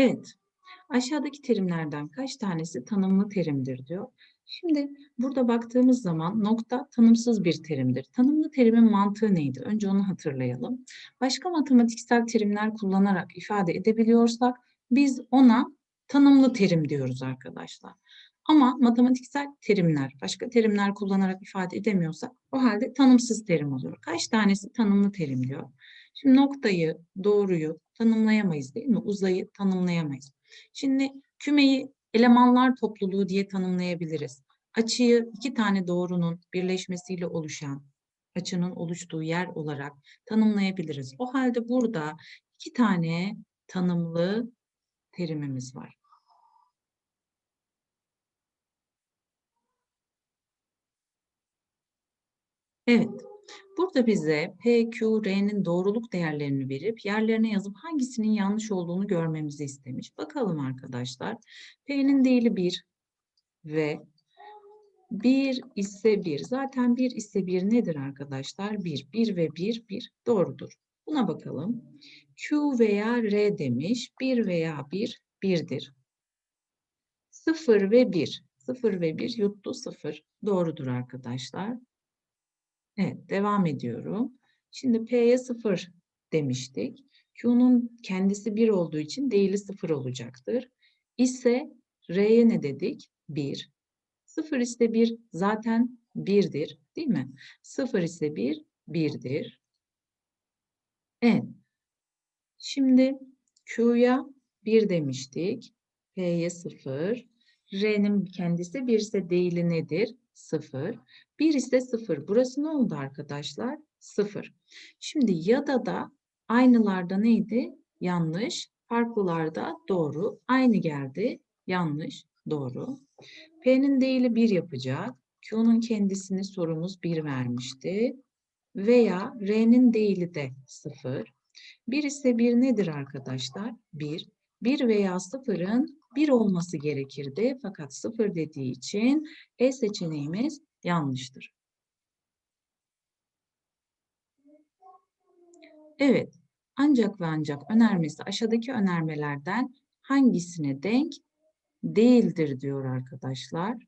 Evet. Aşağıdaki terimlerden kaç tanesi tanımlı terimdir diyor. Şimdi burada baktığımız zaman nokta tanımsız bir terimdir. Tanımlı terimin mantığı neydi? Önce onu hatırlayalım. Başka matematiksel terimler kullanarak ifade edebiliyorsak biz ona tanımlı terim diyoruz arkadaşlar. Ama matematiksel terimler, başka terimler kullanarak ifade edemiyorsak o halde tanımsız terim oluyor. Kaç tanesi tanımlı terim diyor. Şimdi noktayı, doğruyu tanımlayamayız değil mi? Uzayı tanımlayamayız. Şimdi kümeyi elemanlar topluluğu diye tanımlayabiliriz. Açıyı iki tane doğrunun birleşmesiyle oluşan açının oluştuğu yer olarak tanımlayabiliriz. O halde burada iki tane tanımlı terimimiz var. Evet. Burada bize P, Q, R'nin doğruluk değerlerini verip yerlerine yazıp hangisinin yanlış olduğunu görmemizi istemiş. Bakalım arkadaşlar. P'nin değili 1 ve 1 ise 1. Zaten 1 ise 1 nedir arkadaşlar? 1. 1 ve 1, 1 doğrudur. Buna bakalım. Q veya R demiş. 1 veya 1, 1'dir. 0 ve 1. 0 ve 1 yuttu 0. Doğrudur arkadaşlar. Evet, devam ediyorum. Şimdi P'ye 0 demiştik. Q'nun kendisi 1 olduğu için değili 0 olacaktır. İse R'ye ne dedik? 1. 0 ise 1 zaten 1'dir değil mi? 0 ise 1, 1'dir. Evet. Şimdi Q'ya 1 demiştik. P'ye 0. R'nin kendisi 1 ise değili nedir? 0. 1 ise 0. Burası ne oldu arkadaşlar? 0. Şimdi ya da da aynılarda neydi? Yanlış. Farklılarda doğru. Aynı geldi. Yanlış. Doğru. P'nin değili 1 yapacak. Q'nun kendisini sorumuz 1 vermişti. Veya R'nin değili de 0. 1 ise 1 nedir arkadaşlar? 1. 1 veya 0'ın 1 olması gerekirdi. Fakat 0 dediği için E seçeneğimiz yanlıştır. Evet. Ancak ve ancak önermesi aşağıdaki önermelerden hangisine denk değildir diyor arkadaşlar.